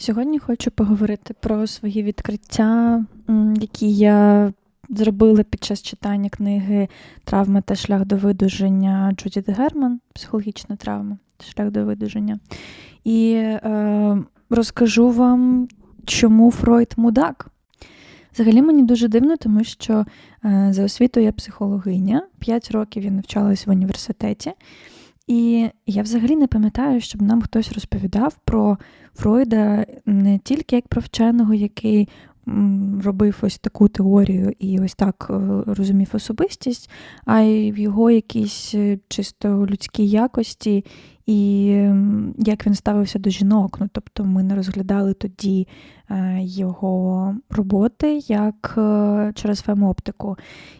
Сьогодні хочу поговорити про свої відкриття, які я зробила під час читання книги Травми та шлях до видуження Джудіт Герман, психологічна травма, та шлях до видуження. І е, розкажу вам, чому Фройд мудак. Взагалі мені дуже дивно, тому що е, за освітою я психологиня, 5 років я навчалась в університеті. І я взагалі не пам'ятаю, щоб нам хтось розповідав про Фройда не тільки як про вченого, який робив ось таку теорію і ось так е, розумів особистість, а й в його якісь е, чисто людській якості, і як він ставився до жінок. Ну, Тобто ми не розглядали тоді е, його роботи як через фемоптику.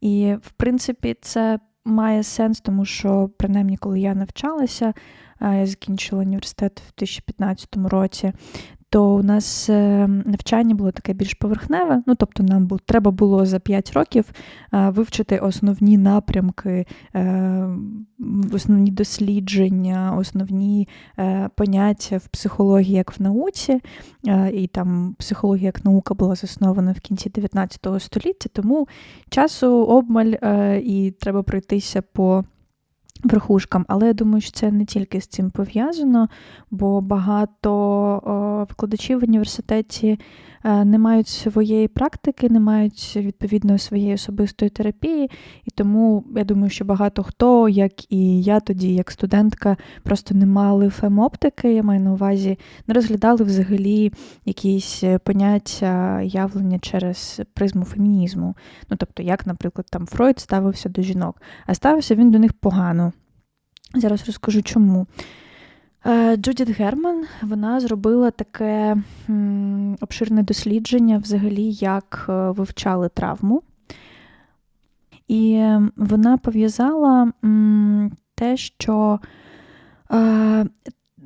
І, в принципі, це має сенс, тому що, принаймні, коли я навчалася, я закінчила університет в 2015 році, то у нас е, навчання було таке більш поверхневе. Ну, тобто, нам було, треба було за 5 років е, вивчити основні напрямки, е, основні дослідження, основні поняття в психології як в науці. І там психологія як наука була заснована в кінці 19 століття, тому часу обмаль і треба пройтися по верхушкам. Але я думаю, що це не тільки з цим пов'язано, бо багато викладачів в університеті не мають своєї практики, не мають відповідно своєї особистої терапії. І тому я думаю, що багато хто, як і я тоді, як студентка, просто не мали фемоптики, я маю на увазі, не розглядали взагалі якісь поняття явлення через призму фемінізму. Ну тобто, як, наприклад, там Фройд ставився до жінок, а ставився він до них погано. Зараз розкажу чому. Е, Джудіт Герман вона зробила таке обширне дослідження, взагалі, як е, вивчали травму. І вона пов'язала те, що е,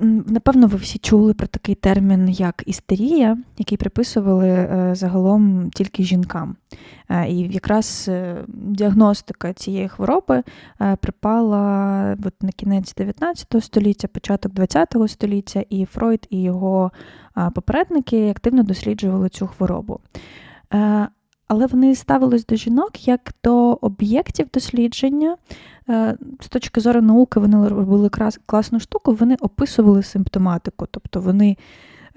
Напевно, ви всі чули про такий термін, як істерія, який приписували е, загалом тільки жінкам. Е, і якраз е, діагностика цієї хвороби припала от на кінець 19 століття, початок 20 століття, і Фройд і його попередники активно досліджували цю хворобу. Але вони ставились до жінок як до об'єктів дослідження, Е, з точки зору науки вони робили класну штуку, вони описували симптоматику. Тобто вони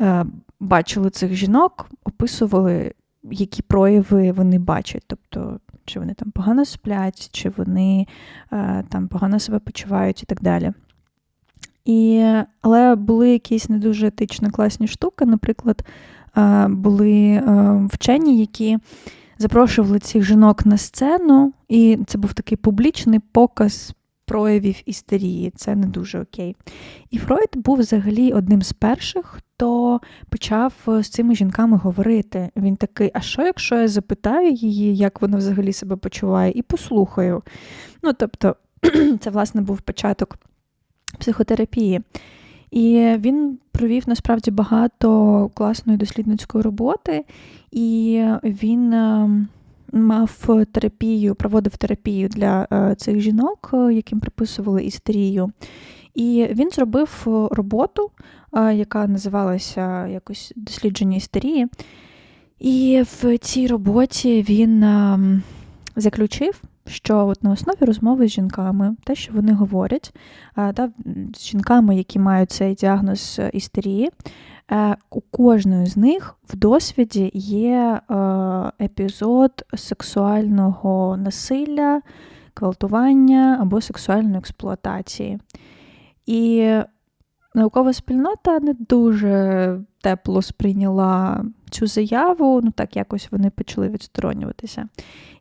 е, бачили цих жінок, описували, які прояви вони бачать. Тобто, чи вони там погано сплять, чи вони е, там погано себе почувають і так далі. І, Але були якісь не дуже етично класні штуки. Наприклад, були вчені, які запрошували цих жінок на сцену, і це був такий публічний показ проявів істерії. Це не дуже окей. І Фройд був взагалі одним з перших, хто почав з цими жінками говорити. Він такий: а що, якщо я запитаю її, як вона взагалі себе почуває, і послухаю. Ну, тобто, це, власне, був початок психотерапії. І він провів насправді багато класної дослідницької роботи, і він е, мав терапію, проводив терапію для е, цих жінок, е, яким приписували істерію. І він зробив роботу, яка називалася якось дослідження істерії. І в цій роботі він заключив, що от на основі розмови з жінками, те, що вони говорять, та, з жінками, які мають цей діагноз істерії, е, у кожної з них в досвіді є е, епізод сексуального насилля, гвалтування або сексуальної експлуатації. І наукова спільнота не дуже тепло сприйняла цю заяву, ну так якось вони почали відсторонюватися.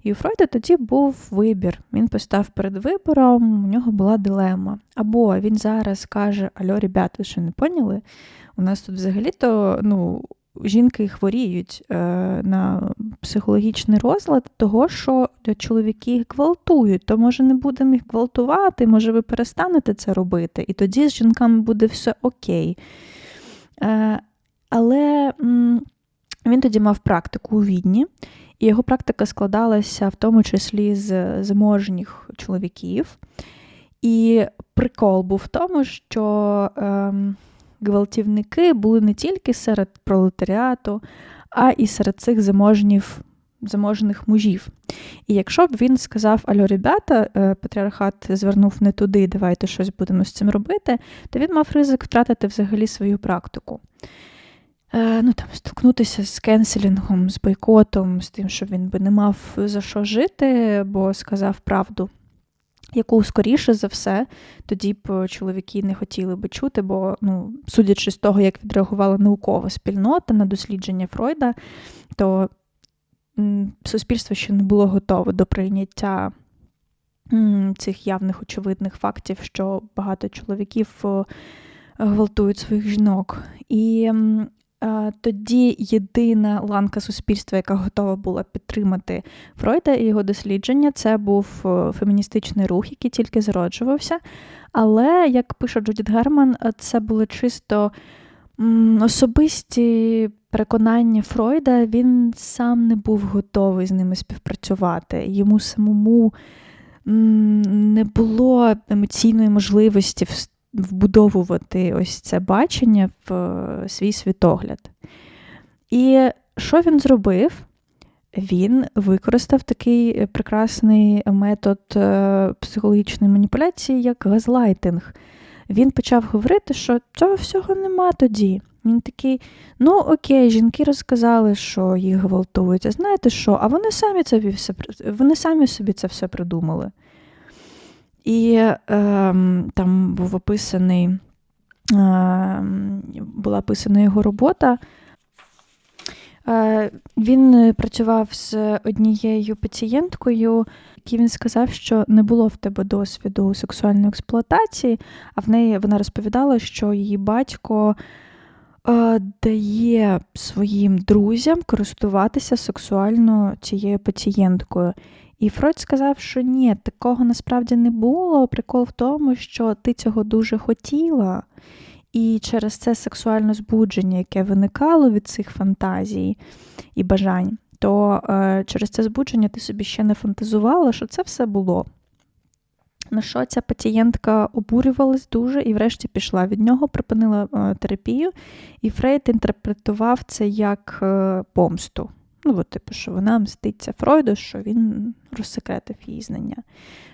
І у Фройда тоді був вибір. Він постав перед вибором, у нього була дилема. Або він зараз каже: Альо, ребят, ви що не поняли? У нас тут взагалі-то ну, жінки хворіють е, на психологічний розлад, того, що чоловіки їх гвалтують, то може не будемо їх гвалтувати, може ви перестанете це робити, і тоді з жінками буде все окей. Е, Але м, він тоді мав практику у відні. І його практика складалася в тому числі з заможніх чоловіків. І прикол був в тому, що ем, гвалтівники були не тільки серед пролетаріату, а і серед цих заможнів, заможних мужів. І якщо б він сказав: Альо, ребята, е, патріархат звернув не туди, давайте щось будемо з цим робити, то він мав ризик втратити взагалі свою практику. Е, ну, там, Столкнутися з кенселінгом, з бойкотом, з тим, що він би не мав за що жити, бо сказав правду яку скоріше за все тоді б чоловіки не хотіли би чути, бо, ну, судячи з того, як відреагувала наукова спільнота на дослідження Фройда, то суспільство ще не було готове до прийняття цих явних очевидних фактів, що багато чоловіків гвалтують своїх жінок. І тоді єдина ланка суспільства, яка готова була підтримати Фройда і його дослідження, це був е, феміністичний рух, який тільки зароджувався. Але, як пише Джудіт Герман, е, це були чисто особисті переконання Фройда. Він сам не був готовий з ними співпрацювати. Йому самому не було емоційної можливості вбудовувати ось це бачення в е, свій світогляд. І що він зробив? Він використав такий е, прекрасний метод е, психологічної маніпуляції, як газлайтинг. Він почав говорити, що цього всього нема тоді. Він такий: ну окей, жінки розказали, що їх гвалтують. А знаєте що? А вони самі це все вони самі собі це все придумали. І е, там був описаний, е, була описана його робота. Е, Він працював з однією пацієнткою, якій він сказав, що не було в тебе досвіду сексуальної експлуатації, а в неї вона розповідала, що її батько. Дає своїм друзям користуватися сексуально цією пацієнткою. І Фройд сказав, що ні, такого насправді не було. Прикол в тому, що ти цього дуже хотіла, і через це сексуальне збудження, яке виникало від цих фантазій і бажань, то е, через це збудження ти собі ще не фантазувала, що це все було. На що ця пацієнтка обурювалась дуже і, врешті, пішла від нього, припинила е, терапію, і Фрейд інтерпретував це як е, помсту. Ну, от, типу, що вона мститься Фройду, що він розсекретив її знання.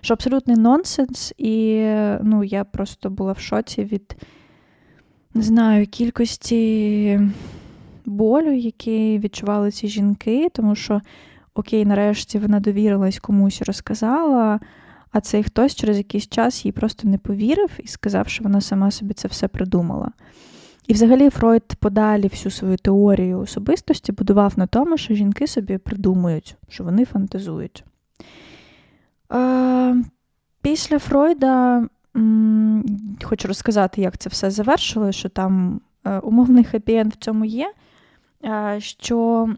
Що абсолютний нонсенс, і ну, я просто була в шоці від, не знаю, кількості болю, який відчували ці жінки, тому що, окей, нарешті вона довірилась комусь розказала, а цей хтось через якийсь час їй просто не повірив і сказав, що вона сама собі це все придумала. І взагалі Фройд подалі всю свою теорію особистості будував на тому, що жінки собі придумують, що вони фантазують. Е, Після Фройда хочу розказати, як це все завершило, що там е, умовний хеппі-енд в цьому є. Е, що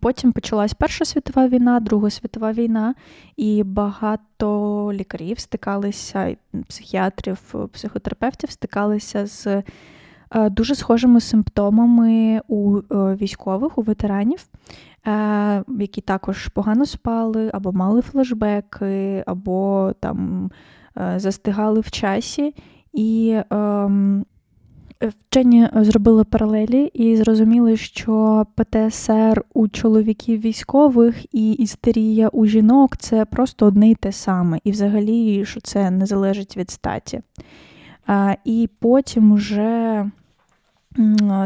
потім почалась Перша світова війна, Друга світова війна, і багато лікарів стикалися, психіатрів, психотерапевтів стикалися з е, дуже схожими симптомами у е, військових, у ветеранів, які також погано спали, або мали флешбеки, або там застигали в часі. І ем, Вчені зробили паралелі і зрозуміли, що ПТСР у чоловіків військових і істерія у жінок це просто одне й те саме, і взагалі, що це не залежить від статі. І потім уже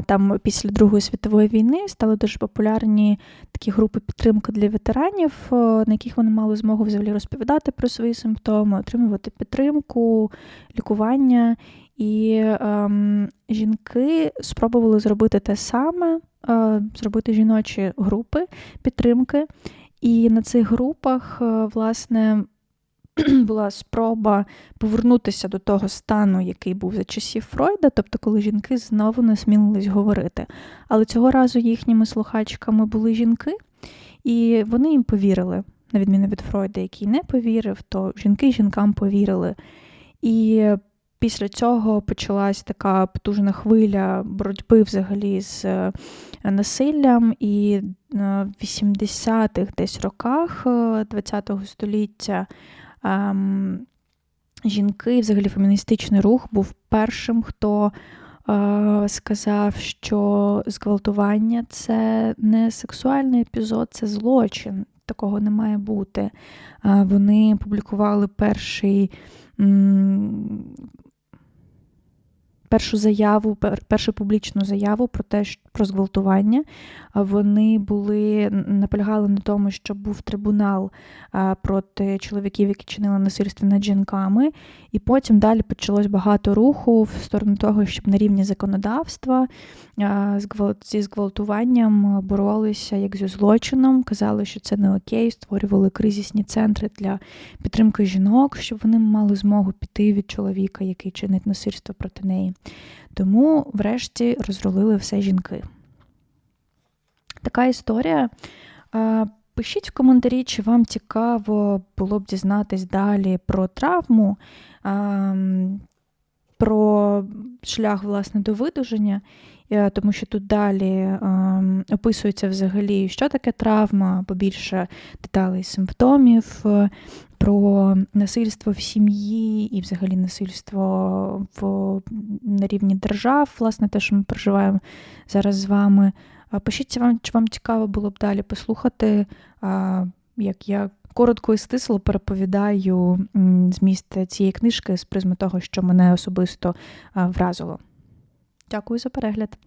там після Другої світової війни стали дуже популярні такі групи підтримки для ветеранів, на яких вони мали змогу взагалі розповідати про свої симптоми, отримувати підтримку, лікування. І ем, жінки спробували зробити те саме, е, зробити жіночі групи підтримки. І на цих групах, е, власне, була спроба повернутися до того стану, який був за часів Фройда, тобто, коли жінки знову не смілились говорити. Але цього разу їхніми слухачками були жінки, і вони їм повірили, на відміну від Фройда, який не повірив, то жінки жінкам повірили. І Після цього почалась така потужна хвиля боротьби взагалі з е, насиллям, і е, в 80-х десь роках ХХ е, століття ем, жінки, взагалі феміністичний рух був першим, хто сказав, що зґвалтування це не сексуальний епізод, це злочин. Такого не має бути. Вони публікували перший. Першу заяву, пер- першу публічну заяву про те, про зґвалтування. Вони були наполягали на тому, що був трибунал проти чоловіків, які чинили насильство над жінками. І потім далі почалось багато руху в сторону того, щоб на рівні законодавства зі зґвалтуванням боролися як зі злочином, казали, що це не окей, створювали кризисні центри для підтримки жінок, щоб вони мали змогу піти від чоловіка, який чинить насильство проти неї. Тому, врешті, розрулили все жінки. Така історія. Е, Пишіть в коментарі, чи вам цікаво було б дізнатись далі про травму, ем, про шлях власне до видуження, е, тому що тут далі ем, описується взагалі, що таке травма, побільше деталей симптомів, е, про насильство в сім'ї і взагалі насильство в, на рівні держав, власне, те, що ми проживаємо зараз з вами. А Пишіть, вам, чи вам цікаво було б далі послухати, як я коротко і стисло переповідаю зміст цієї книжки з призми того, що мене особисто вразило. Дякую за перегляд.